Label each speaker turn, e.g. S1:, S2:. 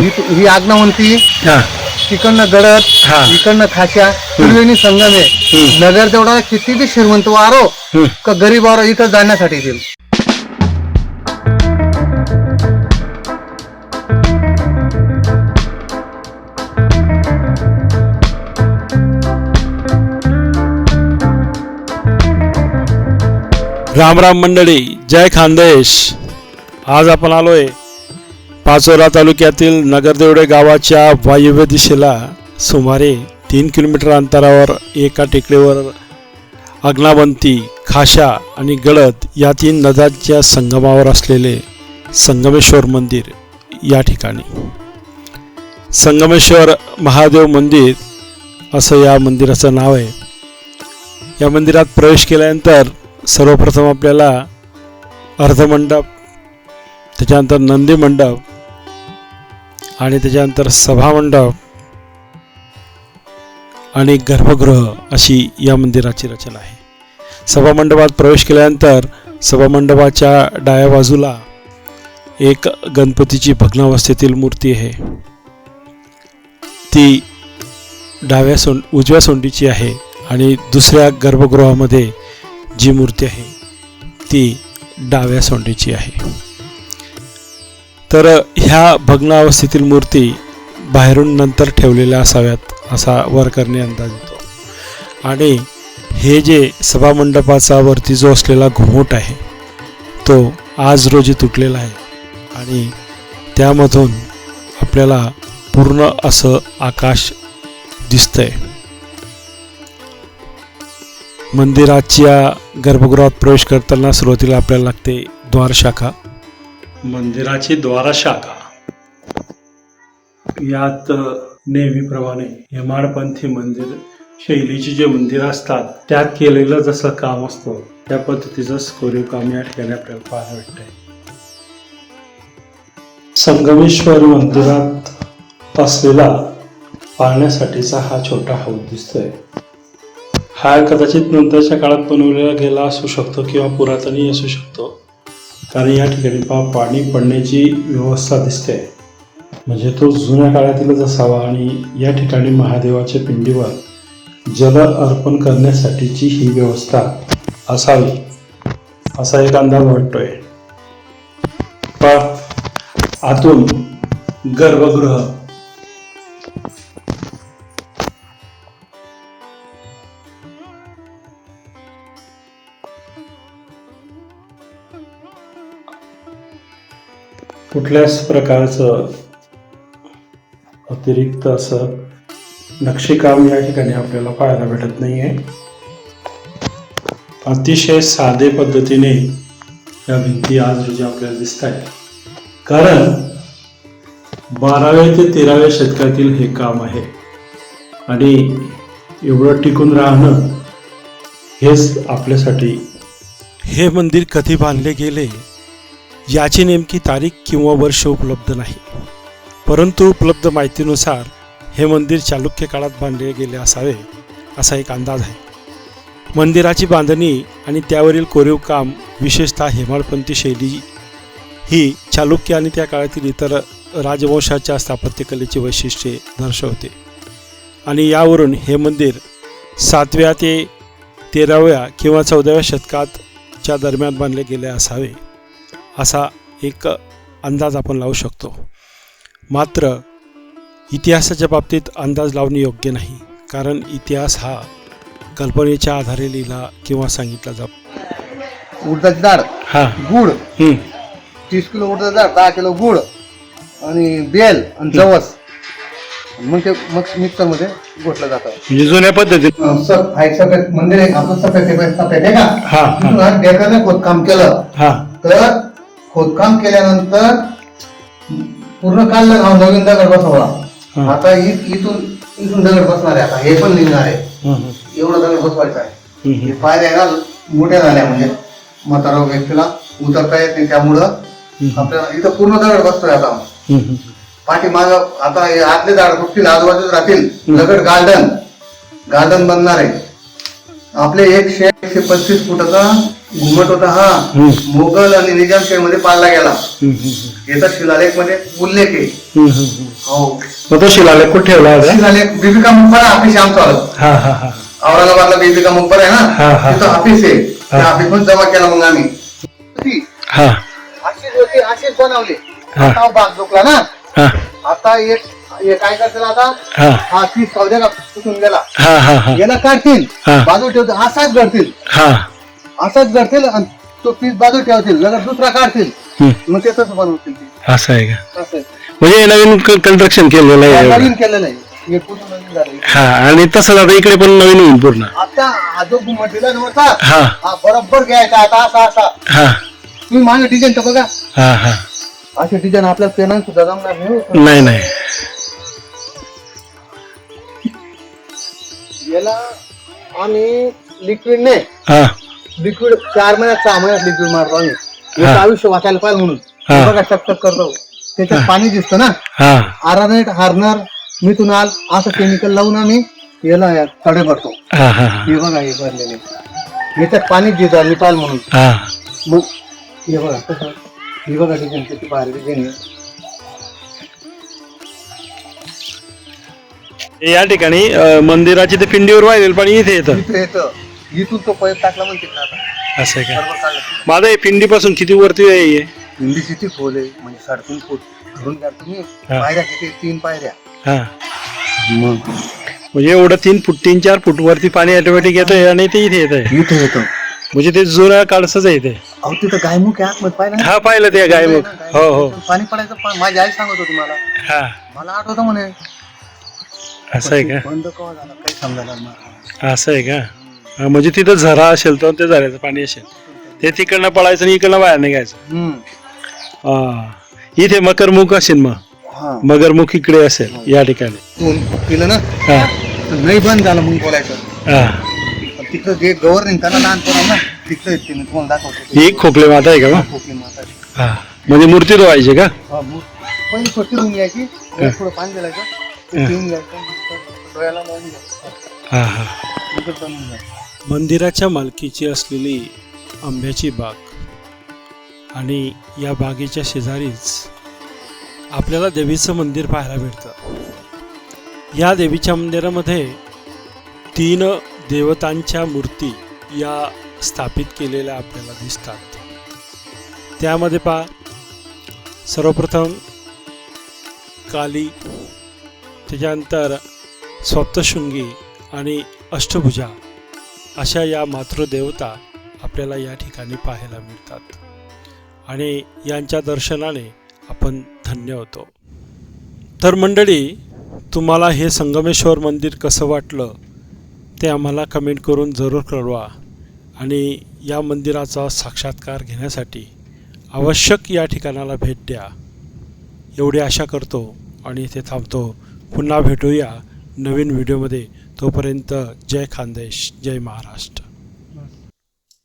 S1: ही- ही आग्नावंती
S2: हा.
S1: तिकडनं गडद
S2: हा.
S1: इकडनं खाशा त्रिवेणी संगम. आहे नगर तेवढा किती बी श्रीमंत वारो
S2: हम्म.
S1: का गरीब वारो इथं जाण्यासाठी येतील
S2: राम राम मंडळी जय खानदेश. आज आपण आलोय पाचोरा तालुक्यातील नगरदेवडे गावाच्या वायव्य दिशेला सुमारे तीन किलोमीटर अंतरावर एका टेकडीवर अग्नावंती खाशा आणि गळद या तीन नद्यांच्या संगमावर असलेले संगमेश्वर मंदिर या ठिकाणी. संगमेश्वर महादेव मंदिर असं या मंदिराचं नाव आहे. या मंदिरात प्रवेश केल्यानंतर सर्वप्रथम आपल्याला अर्धमंडप त्याच्यानंतर नंदी मंडप आणि त्याच्यानंतर सभामंडप आणि गर्भगृह अशी या मंदिराची रचना आहे. सभामंडपात प्रवेश केल्यानंतर सभामंडपाच्या डाव्या बाजूला एक गणपतीची भग्नावस्थेतील मूर्ती आहे. ती डाव्या सोंड उजव्या सोंडीची आहे आणि दुसऱ्या गर्भगृहामध्ये जी मूर्ती आहे ती डाव्या सोंडीची आहे. तर ह्या भग्नावस्थेतील मूर्ती बाहेरून नंतर ठेवलेल्या असाव्यात असा वरकरने अंदाज येतो. आणि हे जे सभामंडपाचा वरती जो असलेला घुमट आहे तो आज रोजी तुटलेला आहे. आणि त्यामधून आपल्याला पूर्ण असं आकाश दिसतंय. मंदिराच्या गर्भगृहात प्रवेश करताना सुरुवातीला आपल्याला लागते द्वारशाखा. मंदिराची द्वारशाखा. यात नेहमीप्रमाणे हेमाडपंथी मंदिर शैलीची जे मंदिर असतात त्यात केलेलं जसं काम असतं त्या पद्धतीचं कोरीव काम या ठिकाणी आपल्याला पाहायला भेटतंय. संगमेश्वर मंदिरात असलेला पाहण्यासाठीचा हा छोटा हौद दिसतोय. हा कदाचित नंतरच्या काळात बनवलेला गेला असू शकतो किंवा पुरातनही असू शकतो. कारण या ठिकाणी पाणी पडण्याची व्यवस्था दिसते. म्हणजे तो जुन्या काळातीलच असावा आणि या ठिकाणी महादेवाच्या पिंडीवर जल अर्पण करण्यासाठीची ही व्यवस्था असावी असा एक अंदाज वाटतोय. पा आतून गर्भगृह. कुठल्याच प्रकारचं अतिरिक्त असं नक्षीकाम या ठिकाणी आपल्याला पाहायला भेटत नाही आहे अतिशय साधे पद्धतीने या भिंती आज रोजी आपल्याला दिसत आहेत कारण बाराव्या ते तेराव्या शतकातील हे काम आहे. आणि एवढं टिकून राहणं हेच आपल्यासाठी हे मंदिर कधी बांधले गेले याची नेमकी तारीख किंवा वर्ष उपलब्ध नाही. परंतु उपलब्ध माहितीनुसार हे मंदिर चालुक्य काळात बांधले गेले असावे असा एक अंदाज आहे. मंदिराची बांधणी आणि त्यावरील कोरीव काम विशेषतः हेमाडपंथी शैली ही चालुक्य आणि त्या काळातील इतर राजवंशाच्या स्थापत्यकलेची वैशिष्ट्ये दर्शवते. आणि यावरून हे मंदिर सातव्या ते तेराव्या किंवा चौदाव्या शतकातच्या दरम्यान बांधले गेले असावे असा एक अंदाज आपण लावू शकतो. मात्र इतिहासाच्या बाबतीत अंदाज लावणे योग्य नाही कारण इतिहास हा कल्पनेच्या आधारे लिहिला किंवा सांगितला जातो.
S1: उडदाची डाळ.
S2: हां.
S1: गुड तीस किलो उडदाची डाळ दहा किलो गुड आणि बेल आणि जवस. मग ते मग मिक्सरमध्ये घोटलं जातं.
S2: म्हणजे जुन्या
S1: आहे सफेद मंदिर आहे. आपलं सफेद सफेद आहे का? खोदकाम केलं.
S2: हां.
S1: तर खोदकाम केल्यानंतर पूर्ण काढलं गाव नवीन दगड बसवला. आता इ- इथून इथून दगड बसणार आहे. आता हे पण निघणार आहे. एवढं दगड बसवायचं आहे. हे पायऱ्या आहे ना मोठ्या झाल्या म्हणजे. म्हातारा व्यक्तीला उतरता येत नाही त्यामुळं आपल्याला इथं पूर्ण दगड बसतोय आता. पाठीमाग आता हे आतले झाड फुटतील आजूबाजूला राहतील. दगड गार्डन. गार्डन बनणार आहे. आपले एकशे एकशे पस्तीस फुटाचा घुमट होता हा. मोगल आणि निजामशाही मध्ये पाडला गेला. याचा शिलालेखमध्ये उल्लेख आहे. हो.
S2: मग तो शिलालेख कुठे ठेवला
S1: शिलालेख बीबी का मुखबरा ऑफिस आमचं आलं.
S2: हा हा हा.
S1: औरंगाबादला बीबी का मुखबरा आहे ना?
S2: हा.
S1: तिथं ऑफिस आहे. त्या. ऑफिसमध्ये जमा केला मग आम्ही.
S2: हा.
S1: अशीच होती अशीच बनवली. आता भाग झोकला ना?
S2: हा.
S1: आता एक काय करतील आता?
S2: हा.
S1: हा पीस पावद्या का तुटून गेला याला काढतील. बाजू ठेवतील. असाच घडतील.
S2: हा.
S1: असाच आणि तो पीस बाजू ठेवतील लगेच दुसरा काढतील. मग ते तसं बनवतील ते.
S2: असं आहे का?
S1: असं आहे.
S2: म्हणजे हे नवीन कन्स्ट्रक्शन केलेलं आहे एवढं.
S1: नवीन केलेलं आहे. हे पूर्ण नवीन
S2: हा आणि तसंच आता इकडे पण नवीन होईल पूर्ण.
S1: आता हा जो नव्हता
S2: हा.
S1: हा बरोबर घ्यायचा आता असा असा.
S2: हा.
S1: तुम्ही मागे डिझाईन तर बघा
S2: हा हा.
S1: असे डिझाईन आपल्याला पेनान सुद्धा जमणार नाही हो.
S2: नाही नाही.
S1: याला आम्ही लिक्विड ने
S2: हा.
S1: लिक्विड चार महिन्यात सहा महिन्यात लिक्विड मारतो आम्ही. याचं आयुष्य वाचायला पाहिजे म्हणून.
S2: हा.
S1: बघा टकटक करतो. त्याच्यात पाणी दिसतं ना?
S2: हा.
S1: आरानेट हार्नर मिथुनाल असं केमिकल लावून आम्ही याला या तडे भरतो.
S2: हा हा हा.
S1: हे बघा हे भरलेले याच्यात पाणी देतात निपाल म्हणून.
S2: हा.
S1: मग हे बघा कसं? हे बघा डिझाईन किती भारी डिझाईन आहे
S2: या ठिकाणी अ, मंदिराची ते पिंडीवर वाहिलेलं पाणी इथे येतं.
S1: इथं येतं. इथून तो पैप टाकला म्हणते आता.
S2: असं आहे का?
S1: बरोबर काढलं.
S2: माझं हे पिंडीपासून किती वरती आहे हे?
S1: हिंदी किती खोल आहे? म्हणजे साडेतीन फूट. धरून घ्या तुम्ही. पायऱ्या किती तीन पायऱ्या.
S2: हा.
S1: मग?
S2: म्हणजे एवढं तीन फूट तीन चार फूट वरती पाणी ऑटोमॅटिक येतंय आणि ते इथे येत आहे
S1: इथं येतं.
S2: म्हणजे ते जुन्या काळसच आहे ते.
S1: अहो तिथं गायमुख आहे. आतमध्ये पाहिलं ना?
S2: हा पाहिलं ते गाय मग हो हो.
S1: पाणी पडायचं पा- माझी आई सांगत होती मला.
S2: हा.
S1: मला आठवतं म्हणे.
S2: असं आहे का?
S1: बंद कवा झाला? काही समजायला मला
S2: असं आहे का? म्हणजे तिथं झरा असेल तर ते झऱ्याचं पाणी असेल. ते तिकडनं पळायचं आणि इकडनं बाहेर निघायचं. हा इथे मकरमुख असेल मग.
S1: हा.
S2: मगरमुख इकडे असेल या ठिकाणी.
S1: केलं ना?
S2: हा.
S1: तर नाही बंद झालं मग बोलायचं.
S2: हा.
S1: पण तिथं जे गवर निघताना लहान पोरांना तिथं येते मी तुम्हाला दाखवतो.
S2: ही खोकले माता आहे का मग?
S1: माता
S2: हा. म्हणजे मूर्ती धुवायची का?
S1: हा, मग पहिली छोटी रूम यायची थोडं पाणी घालायचं ते पिऊन घ्यायचं नंतर डोळ्याला लावून घ्यायचं.
S2: हा हा. मंदिराच्या मालकीची असलेली आंब्याची बाग. आणि या बागेच्या शेजारीच आपल्याला देवीचं मंदिर पाहायला मिळतं. या देवीच्या मंदिरामध्ये तीन देवतांच्या मूर्ती या स्थापित केलेल्या आपल्याला दिसतात. त्यामध्ये पहा सर्वप्रथम काली त्याच्यानंतर सप्तशृंगी आणि अष्टभुजा. अशा या मातृदेवता आपल्याला या ठिकाणी पाहायला मिळतात. आणि यांच्या दर्शनाने आपण धन्य होतो. तर मंडळी तुम्हाला हे संगमेश्वर मंदिर कसं वाटलं ते आम्हाला कमेंट करून जरूर कळवा आणि या मंदिराचा साक्षात्कार घेण्यासाठी आवश्यक या ठिकाणाला भेट द्या. एवढी आशा करतो आणि इथे थांबतो. पुन्हा भेटूया नवीन व्हिडिओमध्ये तोपर्यंत जय खानदेश जय महाराष्ट्र.